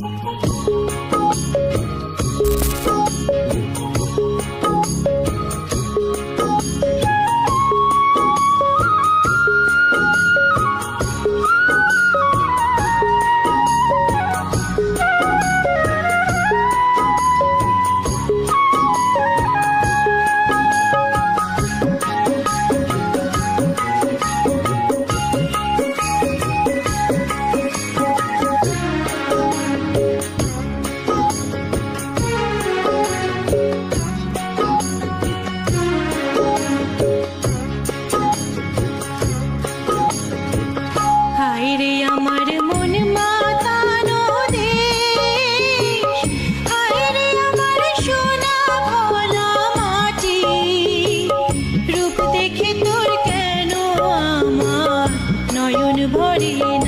Música হায়রে আমার মন মাতানো দেশ। হায়রে আমার রূপ দেখে তোর কেন নয়ন ভরিয়ে